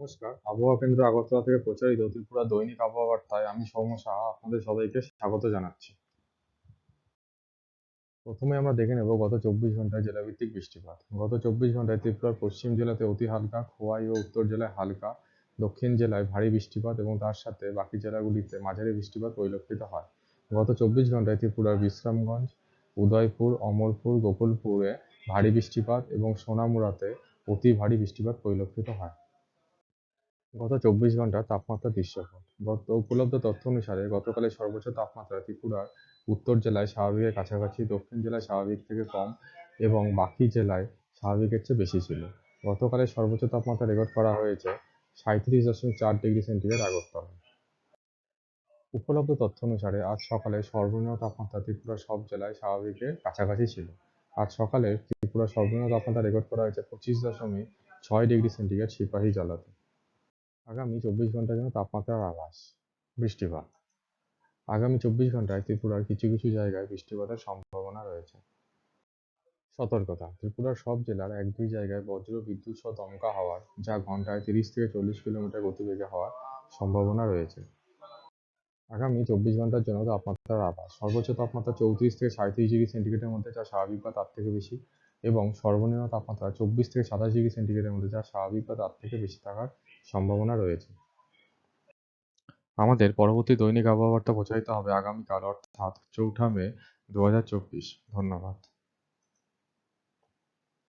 নমস্কার। আবহাওয়া কেন্দ্র আগরতলা থেকে প্রচারিত ত্রিপুরা দৈনিক আবহাওয়া বার্তায় আমি সৌম্য সাহা আপনাদের সবাইকে স্বাগত জানাচ্ছি। প্রথমে আমরা দেখে নেব গত চব্বিশ ঘন্টায় জেলাভিত্তিক বৃষ্টিপাত। গত চব্বিশ ঘন্টায় ত্রিপুরার পশ্চিম জেলাতে অতি হালকা, খোয়াই ও উত্তর জেলায় হালকা, দক্ষিণ জেলায় ভারী বৃষ্টিপাত এবং তার সাথে বাকি জেলাগুলিতে মাঝারি বৃষ্টিপাত পরিলক্ষিত হয়। গত চব্বিশ ঘন্টায় ত্রিপুরার বিশ্রামগঞ্জ, উদয়পুর, অমরপুর, গোকুলপুরে ভারী বৃষ্টিপাত এবং সোনামুড়াতে অতি ভারী বৃষ্টিপাত পরিলক্ষিত হয়। গত চব্বিশ ঘণ্টার তাপমাত্রা দৃশ্যপট। গত উপলব্ধ তথ্য অনুসারে গতকালের সর্বোচ্চ তাপমাত্রা ত্রিপুরার উত্তর জেলায় স্বাভাবিকের কাছাকাছি, দক্ষিণ জেলায় স্বাভাবিক থেকে কম এবং বাকি জেলায় স্বাভাবিকের চেয়ে বেশি ছিল। গতকালের সর্বোচ্চ তাপমাত্রা রেকর্ড করা হয়েছে সাঁত্রিশ দশমিক চার ডিগ্রি সেন্টিগ্রেড আগরতলায়। উপলব্ধ তথ্য অনুসারে আজ সকালে সর্বনিম্ন তাপমাত্রা ত্রিপুরার সব জেলায় স্বাভাবিকের কাছাকাছি ছিল। আজ সকালে ত্রিপুরার সর্বনিম্ন তাপমাত্রা রেকর্ড করা হয়েছে পঁচিশ দশমিক ছয় ডিগ্রি সেন্টিগ্রেড সিপাহী জলাতে আগামী চব্বিশ ঘণ্টার জন্য তাপমাত্রার আভাস, বৃষ্টিপাত। আগামী চব্বিশ ঘন্টায় ত্রিপুরার কিছু কিছু জায়গায় বৃষ্টিপাতের সম্ভাবনা রয়েছে। সতর্কতা, ত্রিপুরার সব জেলার এক দুই জায়গায় বজ্র বিদ্যুৎ সহ দমকা হওয়ার, যা ঘন্টায় তিরিশ থেকে চল্লিশ কিলোমিটার গতিবেগে হওয়ার সম্ভাবনা রয়েছে। আগামী চব্বিশ ঘণ্টার জন্য তাপমাত্রার আভাস, সর্বোচ্চ তাপমাত্রা চৌত্রিশ থেকে সাঁত্রিশ ডিগ্রি সেন্টিগ্রেডের মধ্যে, যা স্বাভাবিক বা তার থেকে বেশি। এবং সর্বনিম্ন তাপমাত্রা চব্বিশ থেকে সাতাশ ডিগ্রি সেন্টিগ্রেডের মধ্যে, যা স্বাভাবিক বা তার থেকে বেশি থাকার সম্ভাবনা রয়েছে। আমাদের পরবর্তী দৈনিক আবহাওয়া বার্তা প্রচারিত হবে আগামীকাল, অর্থাৎ চৌঠা মে দু হাজার চব্বিশ। ধন্যবাদ।